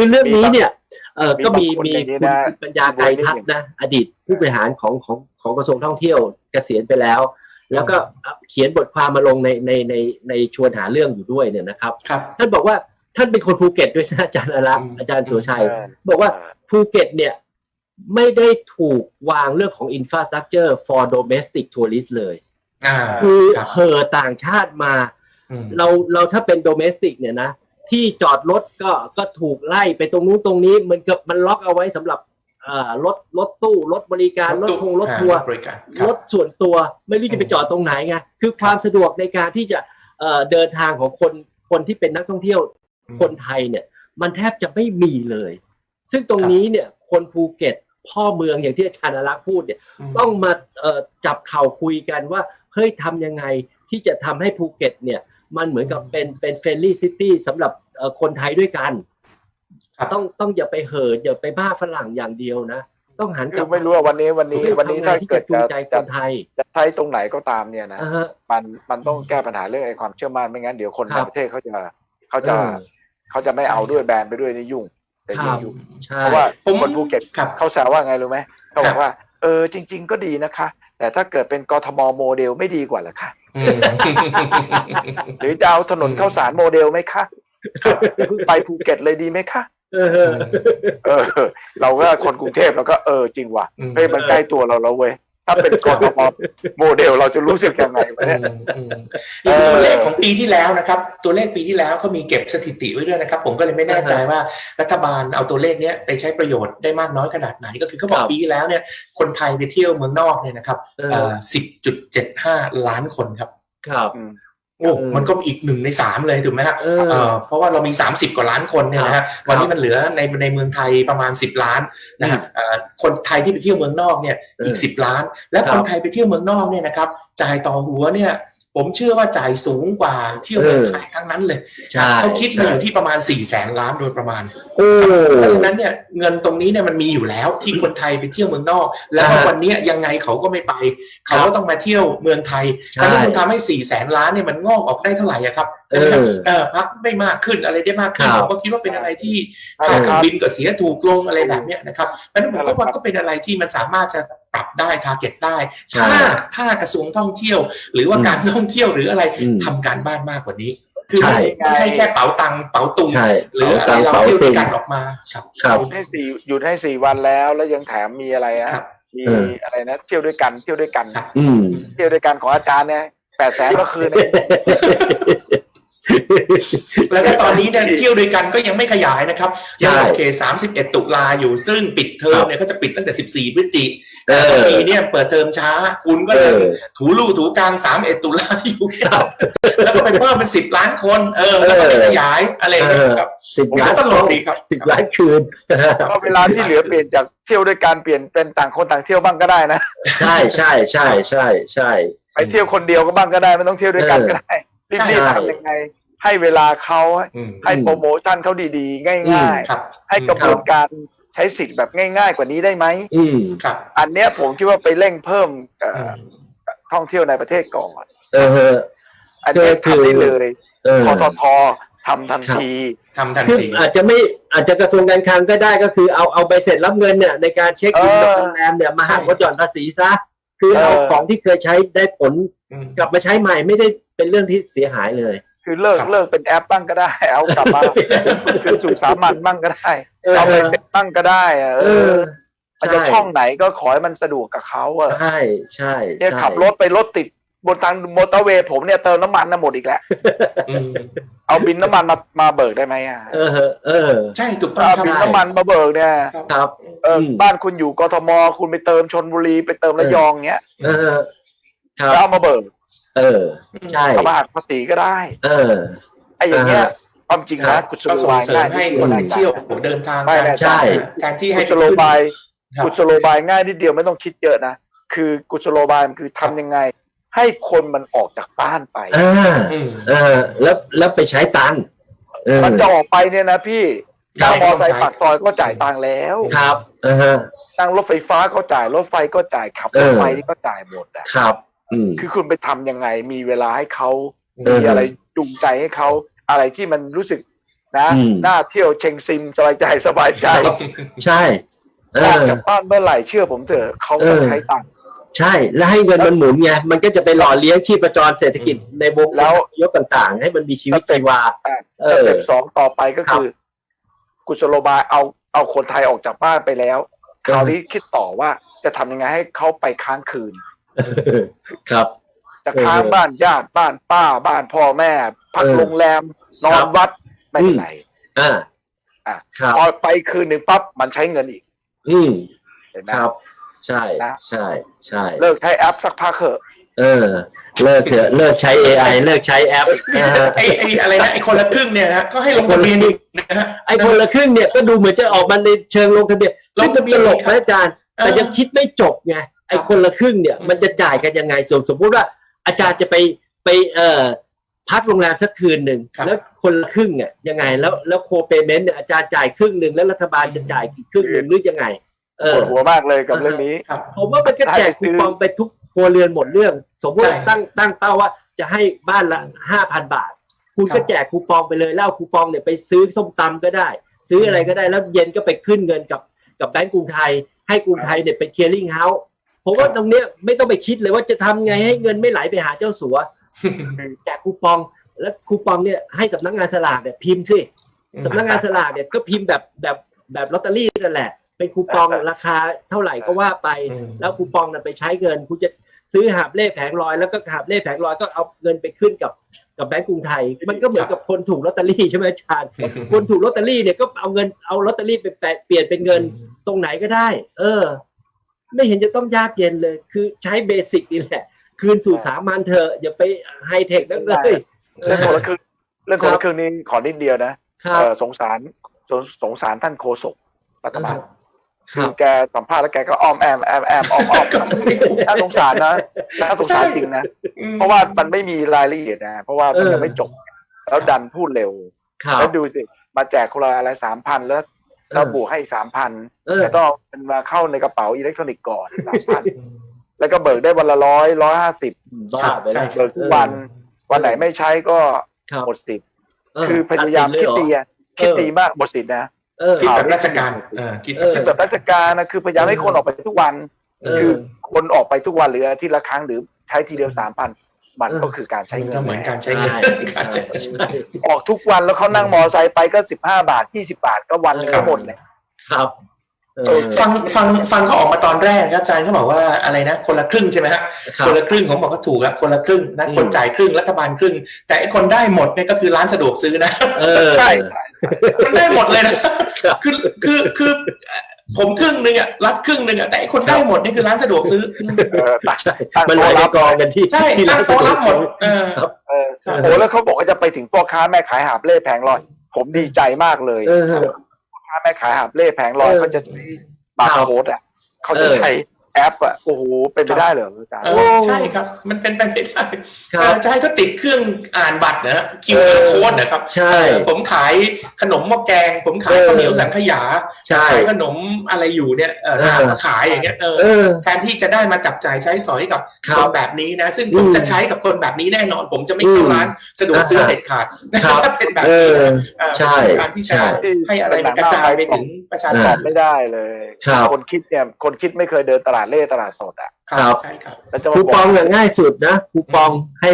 คือเรื่องนี้เนี่ยเออก็มีมีมีบางคนคุณอย่างนี้นะปัญญาไกรทัพย์นะ อดีตผู้บริหารของของของกระทรวงท่องเที่ยวเกษียณไปแล้ว แล้วก็เขียนบทความมาลงในในในในชวนหาเรื่องอยู่ด้วยเนี่ยนะครับครับท่านบอกว่าท่านเป็นคนภูเก็ตด้วยนะอาจารย์อารักษ์อืมอาจารย์สุรชัยเออบอกว่าภูเก็ตเนี่ยไม่ได้ถูกวางเรื่องของ infrastructure for domestic tourist เลยอ่าคือครับเห่อต่างชาติมาอืมเราเราถ้าเป็น domestic เนี่ยนะ ที่จอดรถก็ก็ถูกไล่ไปตรงนู้นตรงนี้เหมันกับมันล็อกเอาไว้สำหรับเอ่อรถรถตู้รถบริการรถทงรถทัวร์บริการครรับถส่วนตัวไม่รู้จะไปอืมจอดตรงไหนไงคือความสะดวกในการที่จะเอ่อเดินทางของคนคนที่เป็นนักท่องเที่ยวคนไทยเนี่ย มันแทบจะไม่มีเลย ซึ่งตรงนี้เนี่ยคนภูเก็ตพ่อเมืองอย่างที่อาจารย์อารักษ์พูดเนี่ยมต้องมาเอ่อจับเข่าคุยกันว่าเฮ้ยทำยังไงที่จะทำให้ภูเก็ตเนี่ย มันเหมือนกับอืมเป็นเป็นเฟรนลี่ซิตี้สำหรับเอ่อคนไทยด้วยกันครับต้องต้องอย่าไปเหินอย่าไปบ้าฝรั่งอย่างเดียวนะ ต้องหันกคืลัอบไม่รู้ว่าวันนี้วันนี้เฮ้ยวันนี้ทำไงถ้าที่เกิจะดจูงจะใจคจะนไทยจะใช้ตรงไหนก็ตามเนี่ยนะอ่าฮะมันมันต้องแก้ปัญหาเรื่องไอ้ความเชื่อมั่นไม่งั้นเดี๋ยวคนครัในบประเทศเขาจะเขาจะเออเขาจะไม่เอาด้วยแบนไปด้วยนี่ยุ่งแต่คยิ่รังบยุ่งใช่เพราะว่าผมคนภูเก็ตครับเขาแซวว่าไงรู้ไหมเขาบครัอบกว่าเออจริง ๆ ก็ดีนะคะ แต่ถ้าเกิดเป็นกทมโมเดลไม่ดีกว่าเหรอคะอืม หรือจะเอาถนนอืมข้าวสารโมเดลไหมคะไปภูเก็ตเลยดีไหมคะเออเออ เราก็คนกรุงเทพเราก็เออจริงว่ะอืมเฮ้ยมันใกล้ตัวเราแล้วเว้ย ถ้าเป็นกทมโมเดลเราจะรู้สึกยังไงวะเนี่ยอืมอืมนี่คือตัวเลขของปีที่แล้วนะครับ ตัวเลขปีที่แล้วเขามีเก็บสถิติไว้ด้วยนะครับ ผมก็เลยไม่แน่ใจว่ารัฐบาลเอาตัวเลขเนี้ยไปใช้ประโยชน์ได้มากน้อยขนาดไหน ก็คือเขาบอกปีที่แล้วเนี่ย คนไทยไปเที่ยวเมืองนอกเนี่ยนะครับเออ สิบจุดเจ็ดห้าล้านคนครับ ครับโอ้เออมันก็อีกหนึ่งในสามเลยถูกไหมครับเออเอ่อเพราะว่าเรามี 30 กว่าล้านคนเนี่ยนะครัฮะบวันนี้มันเหลือในในเมืองไทยประมาณ 10 ล้านนะฮะเอ่อคนไทยที่ไปเที่ยวเมืองนอกเนี่ยอีกเออ10 ล้าน และครัคบนไทยไปเที่ยวเมืองนอกเนี่ยนะครับจ่ายต่อหัวเนี่ย ผมเชื่อว่าจ่ายสูงกว่าเที่ยวเมืองไทยทั้งนั้นเลยใช่เขาคิดมาอยู่ที่ประมาณ4ี่แสนล้านโดยประมาณโอ้เพราะฉะนั้นเนี่ยเงินตรงนี้เนี่ยมันมีอยู่แล้วที่คนไทยไปเที่ยวเมืองนอก แล้วอ่าฮะวันเนี้ยยังไงเขาก็ไม่ไป เขาก็ต้องมาเที่ยวเมืองไทยใช่ถ้าคุณทำให้สี่แสนล้านเนี่ยมันงอกออกได้เท่าไหร่อะครับเออเออพักไม่มากขึ้นอะไรได้มากขึ้นครัผบมก็คิดว่าเป็นอะไรที่ครัค่าบเครื่องบินก็เสียถูกลงอะไรแบบเนี้ยนะครับเพราะฉะนั้นผมนั่นแหก็ละว่าครับก็เป็นอะไรที่มันสามารถจะ ปรับได้ทาร์เก็ตได้ใช่ถ้าถ้ากระทรวงท่องเที่ยว หรือว่าอืมการท่องเที่ยวหรืออะไรอืมทำการบ้านมากกว่านี้ คือใช่ไม่ใช่แค่เป๋าตังค์เป๋าตุงใช่หรืออะไรเราเป๋าเที่ยวด้วยตุงกันออกมาครับครับหยุดให้สี่หยุดให้สี่วันแล้วแล้วยังแถมมีอะไรอะครับมีเอออะไรนะ เที่ยวด้วยกันเที่ยวด้วยกันครับอืมเที่ยวด้วยกันของอาจารย์เนี่ยแปดแสนก็คืนเอง แล้วก็ตอนนี้เนี่ยเที่ยวด้วยกันก็ยังไม่ขยายนะครับใช่ยังโอเค31ตุลาอยู่ซึ่งปิดเทอมเนี่ยก็จะปิดตั้งแต่14พฤศจิกเออปีเนี่ยเปิดเทอมช้า คุณก็ยังเออถูลู่ถูกลาง31ตุลาอยู่ครับแล้วก็ไปเพิ่มเป็น10ล้านคน เออแล้วก็ไม่ขยายอะไรอย่างเงี้ยครับสิบผมล้านก็ตลกดีครับสิบล้านคืนก็เวลาที่เหลือเปลี่ยนจากเที่ยวด้วยกันเปลี่ยนเป็นต่างคนต่างเที่ยวบ้างก็ได้นะใช่ใช่ใช่ใช่ใช่ไปเที่ยวคนเดียวก็บ้างก็ได้ไม่ต้องเที่ยวด้วยกันเออก็ได้ใช่รีบๆทำยังไง ให้เวลาเขาอืมให้อืมโปรโมชั่นเขาดีๆ ง่ายครับๆให้กระบวนการใช้สิทธิ์แบบง่ายๆ กว่านี้ได้ไหมอืมครับอันเนี้ยผมคิดว่าไปเร่งเพิ่มเอ่ออือมท่องเที่ยวในประเทศก่อนเอออันเนี้ยคือทำได้เลยเออททททำทันครับทีทำทันคือทีอาจจะไม่อาจจะกระทรวงการคลังก็ได้ก็คือเอาเอาใบเสร็จรับเงินเนี่ยในการเช็คบินกับเออโรงแรมเนี่ยมาหักใช่ลดหย่อนภาษีซะคือเอาเออของที่เคยใช้ได้ผลอืมกลับมาใช้ใหม่ไม่ได้เป็นเรื่องที่เสียหายเลย คือเลิกครับเลิกเป็นแอปบ้างก็ได้ เอากลับมาเป็นสู่สามัญบ้างก็ได้เออเอาไปเซ็ตบ้างก็ได้อะเอเอออมันจะช่องไหนก็ขอให้มันสะดวกกับเขาอะใช่ใช่เนี่ยใช่ขับรถไปรถติดบนทางมอเตอร์เวย์ผมเนี่ยเติมน้ำมันนะหมดอีกแล้วอืมเอาบินน้ำมันมามาเบิกได้ไหมอะเออ เออ ใช่ถูกต้องเอาครับบินน้ำมันมาเบิกเนี่ยครับเอออมบ้านคุณอยู่กทมคุณไปเติมชนบุรีไปเติมระยองเงี้ย เออครัแล้วบเอามาเบิก เออ ใช่เอามาหักภาษีก็ได้เออ ไอ้อย่างเงี้ยอ่าฮะความจริงครันะบกุศก็โลส่งบายเสริมง่ายให้นิดคนเดียวไปเที่ยวเดินทางไม่กันแน่ใช่แทนที่ให้กุศโลบายครับกุศโลบายง่ายนิดเดียวไม่ต้องคิดเยอะนะคือกุศโลบายมันคือทำยังไง ให้คนมันออกจากบ้านไปอ่าอืมเออ แล้วแล้วไปใช้ตังค์เออมันจะออกไปเนี่ยนะพี่ใช่นั่งมอไซต้องใช้ค์ปากซอยก็จ่ายตังค์แล้วครับเออฮะนั่งรถไฟฟ้าก็จ่ายรถไฟก็จ่ายขับรถเออไฟนี่ก็จ่ายหมดอะครับอืม คือคุณไปทำยังไง มีเวลาให้เขาเออมีอะไรจูงใจให้เขาอะไรที่มันรู้สึกนะอืมหน้าเที่ยวเชงซิมสบายใจสบายใจ ใช่เอออกอจากบ้านเมื่อไหร่เชื่อผมเถอะเขาต้องเออใช้ตังค์ใช่ แล้วให้เงินมันหมุนไงมันก็จะไปหล่อเลี้ยงชีพจรเศรษฐกิจในวงแล้วยกต่างๆ ให้มันมีชีวิตชีวาอะเอสอเต็ปสองต่อไปก็ครับคือ กุศโลบายเอาเอาคนไทยออกจากบ้านไปแล้วคราวนี้คิดต่อว่าจะทำยังไงให้เขาไปค้างคืน ครับ จะเออค้างบ้านญาติบ้านป้าบ้านพ่อแม่ พักเออโรงแรม นอครันบวัดไม่เป็นไรอ่าอะครับพอไปคืนหนึ่งปั๊บมันใช้เงินอีก อืมเห็นไหมครับ ใช่นะใช่ใช่เลิกใช้แอปสักพักเถอะเออเลิกเถอะเลิกใช้ AI เลิกใช้แอปนะฮะไอ้ไอ้อะไรนะไอ้คนละครึ่งเนี่ยนะก็ให้ลงทะเบียนอีกนะฮะไอ้คนละครึ่งเนี่ยก็ดูเหมือนจะออกมาในเชิงลงทะเบียนลซึ่งงทะเบียนตลกครันะบอาจารย์เออแต่ยังคิดไม่จบไง ไอ้คนละครึ่งเนี่ยอืมมันจะจ่ายกันยังไงสมสมมติว่าอาจารย์จะไปไปเอ่อพักโรงแรมสักคืนหนึ่งครับ แล้วคนละครึ่งเนี่ยยังไงแล้วแล้วโคเปเมนต์เนี่ยอาจารย์จ่ายครึ่งหนึ่งแล้วรัฐบาลจะจ่ายอีกครึ่งหนึ่งหรือยังไง เอปอ วดหัวมากเลยกับเรื่องนี้ ครับ ผมว่ามันก็แจกคูปองไปทุกครัวเรือนหมดเรื่อง สมมติใช่ตั้งตั้งเป้าว่าจะให้บ้านละห้าพันบาท คุณครับก็แจกคูปองไปเลยแล้วเอาคูปองเนี่ยไปซื้อส้มตำก็ได้ ซื้ออะไรก็ได้แล้วเย็นก็ไปขึ้นเงินกับกับแบงก์กรุงไทย ให้กรุงไทยเนี่ยเป็นเคลียร์ลิงเฮาส์ ผมว่าตรงเนี้ยไม่ต้องไปคิดเลยว่าจะทำไงให้เงินไม่ไหลไปหาเจ้าสัวแจกคูปองแล้วคูปองเนี่ยให้สำนักงานสลากเนี่ยพิมพ์สิสำนักงานสลากเนี่ยก็พิมพ์แบบแบบแบบลอตเตอรี่นั่นแหละ เป็นคูปองราคาเท่าไหร่ก็ว่าไปอืมแล้วคูปองนั้นไปใช้เงินคุณจะซื้อหาบเล่แผงลอยแล้วก็หาบเล่แผงลอยก็เอาเงินไปขึ้นกับกับแบงก์กรุงไทย มันก็เหมือนกับคนถูกลอตเตอรี่ใช่ไหมอาจารย์คนถูกลอตเตอรี่เนี่ยก็เอาเงินเอาลอตเตอรี่ไปแปะเปลี่ยนเป็นเงินตรงไหนก็ได้ เออ ไม่เห็นจะต้องยากเย็นเลย คือใช้เบสิกนี่แหละ คืนสู่สามัญเถอะอย่าไปไฮเทคนั่นเลยเรื่องคนละครึ่งเรื่องคนละครึ่งนี้ขอนิดเดียวนะครับเออสงสารสงสงสารท่านโฆษกรัฐบาลคคืรัอบแกสัมภาษณ์แล้วแกก็อ้อมแอมแอมแอมอ้อมอ้อมน่าสงสารนะน่าสงสารจริงนะ เพราะว่ามันไม่มีรายละเอียดนะ เพราะว่ามันยังไม่จบ แล้วดันพูดเร็วครับแล้วดูสิ มาแจกคนละอะไรสามพันแล้ว เราบวกให้สามพันเออแต่ต้องเอามันมาเข้าในกระเป๋าอิเล็กทรอนิกส์ก่อนสามพันแล้วก็เบิกได้วันละร้อยร้อยห้าสิบบ้าไปแล้วเบิกทุกวัน วันไหนไม่ใช้ก็ครับหมดสิทธิ์เคือพยายามตัดสิคิดนเลดีเหรออะคิดดีมากหมดสิทธิ์นะเออคิดแบบราชการเออคิดเออคิดแบบราชการนะคือพยายามให้คนออกไปทุกวันเออคือคนออกไปทุกวันหรืออาทิตย์ละครั้งหรือใช้ทีเดียวสามพัน มันเออก็คือการใช้เงินก็เหมือนการใช้เงินใช่การใช้ใช่ออกทุกวันแล้วเขานั่งมอไซค์ไปก็สิบห้าบาทยี่สิบาทก็วันหนึงก็หมดเลยครับเออฟังฟังฟังเขาออกมาตอนแรกครับอาจารย์เขาบอกว่าอะไรนะ คนละครึ่งใช่ไหมฮะครับคนละครึ่งผมบอกก็ถูกแล้วคนละครึ่งนะอืมคนจ่ายครึ่งรัฐบาลครึ่ง แต่ไอ้คนได้หมดเนี่ยก็คือร้านสะดวกซื้อนะเออใช่มันได้หมดเลยนะครับคือคือคือ ผมครึ่งหนึ่งอะรัฐครึ่งหนึ่งอะแต่ไอ้คนได้หมดนี่คือร้านสะดวกซื้อเออตัดใช่มันไหลไปกองกันที่ใช่ที่ตั้งโต๊ะรับหมดเออเออโอ้แล้วเขาบอกว่าจะไปถึงพ่อค้าแม่ขายหาบเล่แผงลอย ผมดีใจมากเลยเออพ่อค้าแม่ขายหาบเล่แผงลอยเออเขาจะใช้บาร์โค้ดอะเขาจะเออใช้ แอปอะโอ้โหเป็นไปได้เหรออาจารย์ เออใช่ครับ มันเป็นไปไม่ได้ครับเออจะให้เขาติดเครื่องอ่านบัตรนะฮะเอ QR อโค้ดนะครับใช่เออผมขายขนมหม้อแกง ผมขายเออข้าวเหนียวสังขยาใช่ขายขนมอะไรอยู่เนี่ยเออเออมาขายอย่างเงี้ยเออเออ แทนที่จะได้มาจับจ่ายใช้สอยกับครัคบนแบบนี้นะ ซึ่งผมอืมจะใช้กับคนแบบนี้แน่นอน ผมจะไม่เข้าอืมร้านสะดวกซื้อเด็ดขาดครับ ถ้าเป็นแบบเอนี้อ นะเออใช่การที่จะใช่ ให้อะไรมันกระจายไปถึงประชาชตอนบไม่ได้เลย ครับ คนคิดเนี่ย คนคิดไม่เคยเดินตลาดเล่ตลาดสดอะครับใช่ครับแล้วจะคูมาบปอองกเนี่ยง่ายสุดนะคูปองให้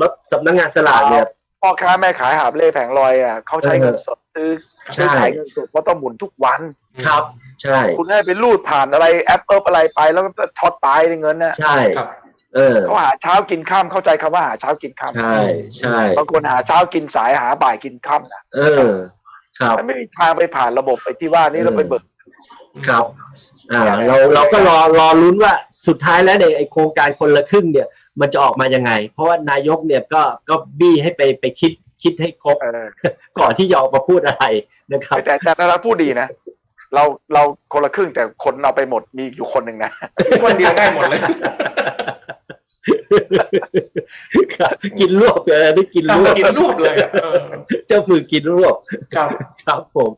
ลดสำนักงานสลากเนี่ย พ่อค้าแม่ขายหาบเล่แผงลอยอะเขาใช้เงินสดซื้อใช่ ซื้อขายเงินสดเพราะต้องหมุนทุกวัน ครับ ใช่ คุณให้ไปรูดผ่านอะไรแอปเอิบอะไรไปแล้วก็ช็อตตายในเงินน่ะใช่ ครับ เออ เขาหาเช้ากินข้ามเข้าใจคำว่าหาเช้ากินข้ามใช่ใช่ บางคนหาเช้ากินสายหาบ่ายกินค่ำนะเออ ครับ มันไม่มีทางไปผ่านระบบไอ้ที่ว่านี่เราไปเบิกครับ อ่าเราเราก็รอรอลุ้นว่าสุดท้ายแล้วเนี่ยไอโครงการคนละครึ่งเนี่ย มันจะออกมายังไง เพราะว่านายกเนี่ยก็ก็บี้ให้ไปไปคิดคิดให้ครบเออก่อนที่จะออกมาพูดอะไรนะครับแต่แต่แต่เราพูดดีนะเราเราคนละครึ่งแต่คนเอาไปหมดมีอยู่คนหนึ่งนะคนเดียวได้หมดเลยครับกินรวบเลยได้กินรวบกินรวบเลยอะเออเจ้ามือกินรวบครับครับผม